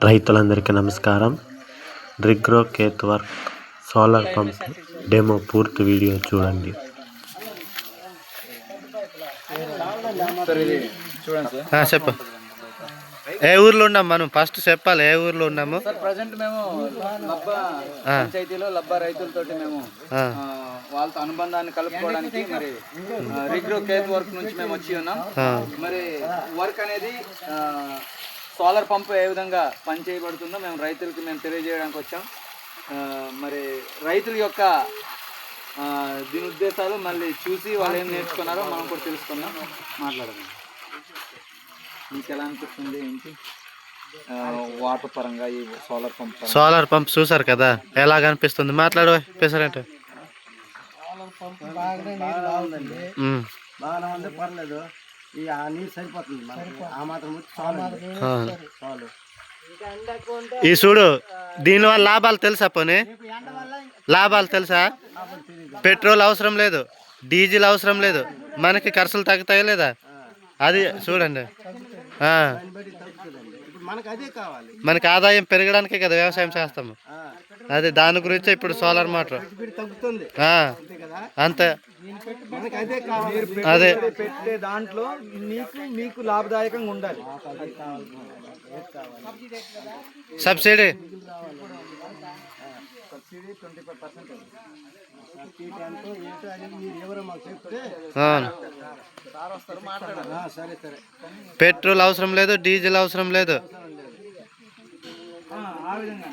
రైతులందరికీ నమస్కారం. రిగ్రో కేత్ వర్క్ సోలార్ పంప్ డెమో పూర్తి వీడియో చూడండి. సార్ ఇది చూడండి సార్ ఆ, చెప్పు. ఏ ఊర్లో ఉన్నాం మనం? ఫస్ట్ చెప్పాలి ఏ ఊర్లో ఉన్నాము? సార్ ప్రజెంట్ మేము లబ్బా. పంచాయతీలో లబ్బా రైతులతోటి మేము వాళ్ళతో అనుబంధాన్ని కలుపుకోవడానికి మరి రిగ్రో కేత్ వర్క్ నుంచి మేము వచ్చి ఉన్నాం. మరి వర్క్ అనేది ఆ, సోలార్ పంప్ ఏ విధంగా పని చేయబడుతుందో మేము రైతులకి మేము తెలియజేయడానికి వచ్చాం. మరి రైతుల యొక్క దీని ఉద్దేశాలు మళ్ళీ చూసి వాళ్ళు ఏం నేర్చుకున్నారో మనం కూడా తెలుసుకుందాం. మాట్లాడదాం. మీకు ఎలా అనిపిస్తుంది? ఏంటి? వాటర్ పరంగా ఈ సోలార్ పంప్? సోలార్ పంప్ చూసారు కదా? ఎలాగ అనిపిస్తుంది? మాట్లాడు పెసరంటే. ఉమ్, బాగానే ఉంది పర్లేదు. ఈ ఆ నీరు సరిపోతుంది మనకి. ఆ మాత్రం వచ్చి చాలు. అవును. చాలు. ఈ చూడు దీనివల్ల లాభాలు తెలుసా పోనీ? లాభాలు తెలుసా? పెట్రోల్ అవసరం లేదు డీజిల్ అవసరం లేదు మనకి ఖర్చులు తగ్గుతాయి లేదా? అది చూడండి. ఆ, దాన్ని బట్టి తగ్గుతుందండి ఇప్పుడు మనకు అదే కావాలి. మనకి ఆదాయం పెరగడానికే కదా వ్యవసాయం చేస్తాము. ఆ, అది దాని గురించి ఇప్పుడు సోలార్ మోటార్. అంతే కదా? అంతే. మనకి అదే పెట్టే దాంట్లో మీకు మీకు లాభదాయకంగా ఉండాలి. సబ్సిడీ. పెట్రోల్ అవసరం లేదు డీజిల్ అవసరం లేదు. ఆ విధంగా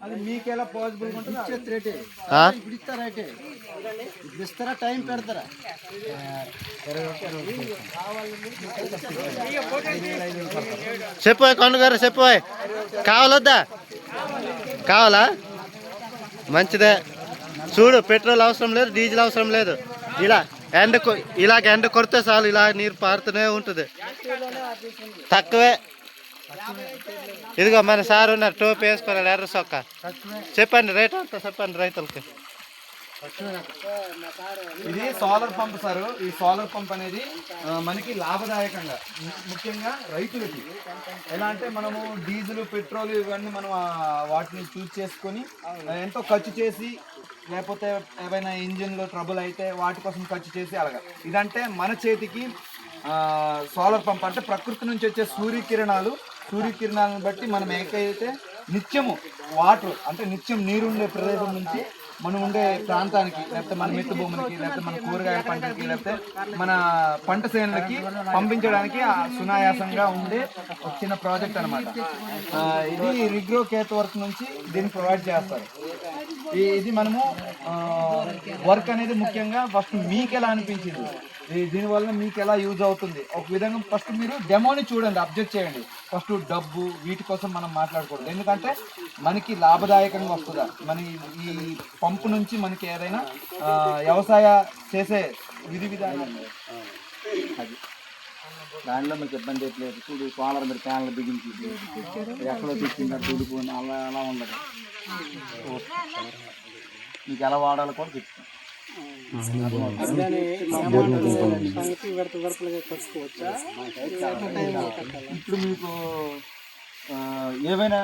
అది మీకు ఎలా పాసిబుల్ ఉంటుంది ఇచ్చేది రేటే. ఆ? ఇప్పుడు ఇస్తారా రేటే. ఇప్పుడు ఇస్తారా టైం పెడతారా? చెప్పు కొండ గారు చెప్పు కావాలొద్దా? కావాలా? మంచిదే. చూడు పెట్రోల్ అవసరం లేదు డీజిల్ అవసరం లేదు. ఇలా ఎండ ఇలాగ ఎండ కొడితే చాలు ఇలా నీరు పారుతూనే ఉంటుంది. తక్కువే. ఇదిగో మన సార్ ఉన్నారు టోపీ వేసుకోవాలి ఎర్ర సొక్క. చెప్పండి రేట్ అంత చెప్పండి రైతులకి. ఇది సోలార్ పంప్ సార్. ఈ సోలార్ పంప్ అనేది మనకి లాభదాయకంగా ముఖ్యంగా రైతులకి. ఎలా అంటే మనము డీజిల్ పెట్రోల్ ఇవన్నీ మనం వాటిని చూస్ చేసుకొని ఎంతో ఖర్చు చేసి లేకపోతే ఏవైనా ఇంజిన్లో ట్రబుల్ అయితే వాటి కోసం ఖర్చు చేసి అలాగా. ఇదంటే మన చేతికి సోలార్ పంప్ అంటే ప్రకృతి నుంచి వచ్చే సూర్యకిరణాలు సూర్యకిరణాలను బట్టి మనం ఏకైతే నిత్యము వాటర్ అంటే నిత్యం నీరుండే ప్రదేశం నుంచి మనం ఉండే ప్రాంతానికి లేకపోతే మన మెత్తు భూములకి లేకపోతే మన కూరగాయల పంటలకి లేకపోతే మన పంట శ్రేణులకి పంపించడానికి సునాయాసంగా ఉండే ఒక చిన్న ప్రాజెక్ట్ అనమాట ఇది రిగ్రో కేత్ వర్క్ నుంచి దీన్ని ప్రొవైడ్ చేస్తారు. ఇది మనము వర్క్ అనేది ముఖ్యంగా ఫస్ట్ మీకు ఎలా అనిపించింది? దీనివల్ల మీకు ఎలా యూజ్ అవుతుంది? ఒక విధంగా ఫస్ట్ మీరు డెమోని చూడండి అబ్జెక్ట్ చేయండి. ఫస్ట్ డబ్బు వీటి కోసం మనం మాట్లాడకూడదు. ఎందుకంటే మనకి లాభదాయకంగా వస్తుందా? మన ఈ- పంపు నుంచి మనకి ఏదైనా వ్యవసాయ చేసే విధి విధానం దానిలో మీకు ఇబ్బంది లేదు. చూడు సోలార్ మీరు ప్యాన్లు బిగించి ఎక్కడో తెచ్చిందా దూడిపోయింది అలా అలా ఉండదు. మీకు ఎలా వాడాలో కూడా చెప్తాను. ఇప్పుడు మీకు ఏవైనా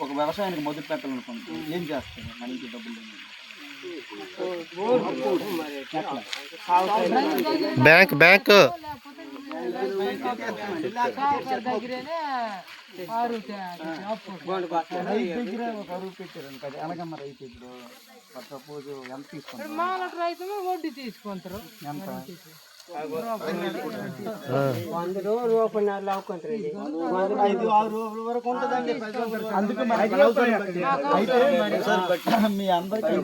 ఒక వ్యవసాయానికి మొదలు పెట్టాలనుకోండి ఏం చేస్తారు? మనకి డబ్బులు బ్యాంక్ బ్యాంక్. రైతు దగ్గర ఒక అరువు పెట్టారు కదా ఎలాగమ్మ రైతు ఇప్పుడు? సపోజ్ ఎంత తీసుకుంటారు? మామూలు రైతు వడ్డీ తీసుకుంటారు. ఎంత? ఐదు ఆరు రోజుల వరకు ఉంటుందండి అందుకే మరి అయితే మీ అందరికీ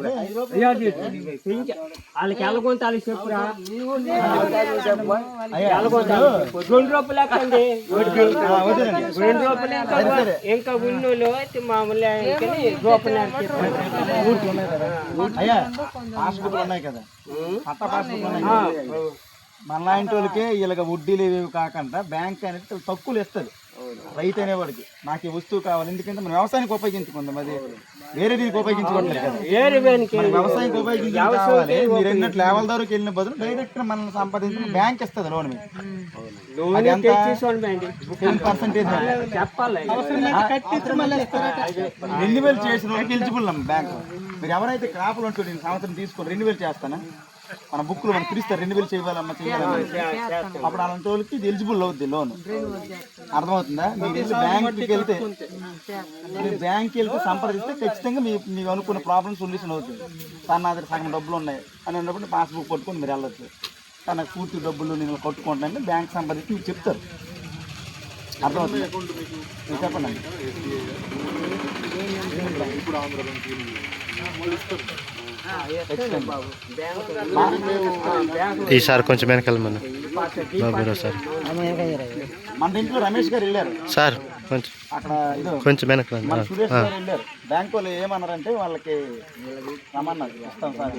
వాళ్ళకి ఎలాగొంత వాళ్ళకి చెప్పురా అయ్యా, రెండు రూపాయలు ఎక్కండి వడ్డీ రెండు రూపాయలు ఇంకా ఉన్నోళ్ళు మామూలు రూపాయలు అయ్యా పాస్బుక్లు ఉన్నాయి కదా. పట్ట పాస్బుక్లు ఉన్నాయి. కదా. మన లాంటి వాళ్ళకి ఇలాగ వడ్డీలు ఇవి కాకుండా బ్యాంక్ అనేది తక్కువలు ఇస్తుంది. రైతు అనేవాడికి. నాకు ఈ వస్తువు కావాలి. ఎందుకంటే మనం వ్యవసాయానికి ఉపయోగించుకుందాం. అది వేరే దీనికి ఉపయోగించుకోవట్లేదు కదా. ఏరు వెనక్కి మన వ్యవసాయం ఉపయోగించి కావాలి. మీరు ఎన్నట్టు లేవల్ ధరకు వెళ్ళిన బదులు డైరెక్ట్ మనల్ని సంపాదించిన బ్యాంక్ ఇస్తుంది లోన్ మీకు లోన్ తెచ్చేసుకోండి టెన్ పర్సెంటేజ్ చెప్పాలి. రెన్యువల్ చేసిన వాళ్ళకి ఎలిజిబుల్ బ్యాంక్. మీరు ఎవరైతే క్రాపులు ఉంటుంది ఈ సంవత్సరం తీసుకొని రెన్యువల్ చేస్తానా? మన బుక్లు మనం పిలుస్తారు రెన్యువల్ చేయాలమ్మా చేయాలమ్మా అప్పుడు అలాంటి వాళ్ళకి ఇది ఎలిజిబుల్ అవుద్ది లోన్ అర్థమవుతుందా? మీరు వెళ్ళి బ్యాంక్కి వెళ్తే మీరు బ్యాంక్కి వెళ్తే సంప్రదిస్తే ఖచ్చితంగా మీ మీకు అనుకున్న ప్రాబ్లమ్ సొల్యూషన్ అవుతుంది. సార్ నా దగ్గర సగం డబ్బులు ఉన్నాయి అని అన్నప్పుడు పాస్బుక్ పట్టుకొని మీరు వెళ్ళొచ్చు. సార్ నాకు పూర్తి డబ్బులు నేను కొట్టుకుంటానంటే బ్యాంక్ సంప్రదిస్తే మీకు చెప్తారు. అర్థమవుతుంది? చెప్పండి. ఈసారి కొంచెం వెనకాల మన బాబు సార్. మన ఇంట్లో రమేష్ గారు వెళ్ళారు. సార్ కొంచెం కొంచెం గారు వెళ్ళారు. బ్యాంక్ వాళ్ళు ఏమన్నారంటే వాళ్ళకి రమ్మన్నారు. వస్తాం సార్.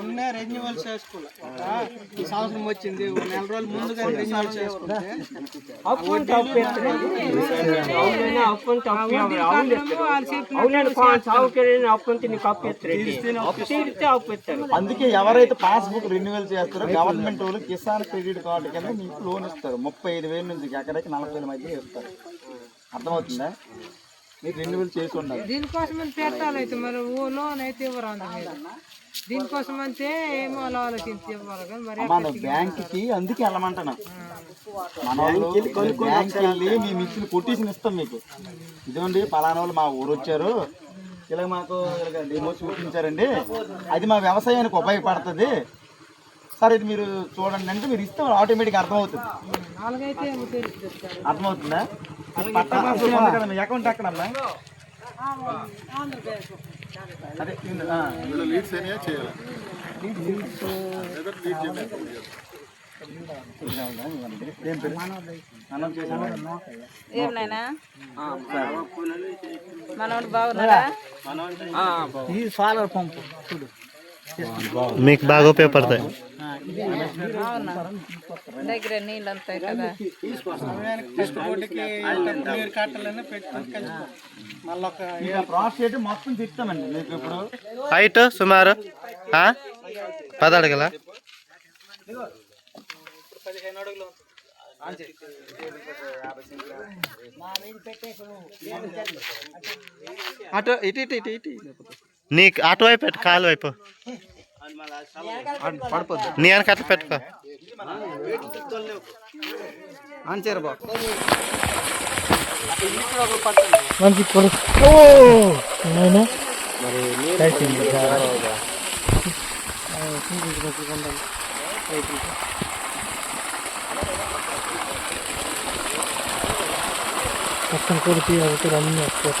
ఉన్న రెన్యువల్ చేసుకోవాలి ఈ సంవత్సరం వచ్చింది. నెల రోజుల ముందుగా రెన్యువల్ చేసుకుంటే అందుకే ఎవరైతే పాస్బుక్ రెన్యువల్ చేస్తారో గవర్నమెంట్ వాళ్ళు కిసాన్ క్రెడిట్ కార్డు కింద మీకు లోన్ ఇస్తారు. ముప్పై ఐదు వేల నుంచి ఎక్కడికి నలభై వేల మధ్య ఇస్తారు. అర్థమవుతుందా? మీకు రెన్యువల్ చేసి ఉండాలి. దీనికోసం అని పెట్టాలైతే మరి ఓ లోన్ అయితే ఇవ్వరు అందరు దీనికోసం అంటే ఏమో అలా ఆలోచించి ఇవ్వాలి కానీ మరి మన బ్యాంక్కి అందుకే వెళ్ళమంటున్నా. మన వాళ్ళు మేము ఇచ్చిన కొటేషన్ ఇస్తాం మీకు. ఇదిగోండి పలానా వాళ్ళు మా ఊరు వచ్చారు. ఇలా మాకు డెమో చూపించారండి. అది మా వ్యవసాయానికి ఉపయోగపడుతుంది. సార్ ఇది మీరు చూడండి అంటే మీరు ఇస్తే ఆటోమేటిక్ అర్థమవుతుంది. అర్థమవుతుందా? పట్టా పాస్బుక్ ఉంది కదా మీ అకౌంట్ ఎక్కడ అమ్మా అదే చూడు. మీకు బాగా ఉపయోగపడతాయి. దగ్గర నీళ్ళు అంతాయి కదా? మొత్తం చెప్తామండి మీకు ఇప్పుడు హైట్ సుమారు? పది అడగల అటు ఇటు ఇటు ఇటు ఇటు. నీకు అటువైపు కాలు వైపు నీ వెనక అట్లా పెట్టుకో. అంచారు బాబు మంచి కొడుకు పక్కన కొడుకు అవుతారు అన్నీ వస్తారు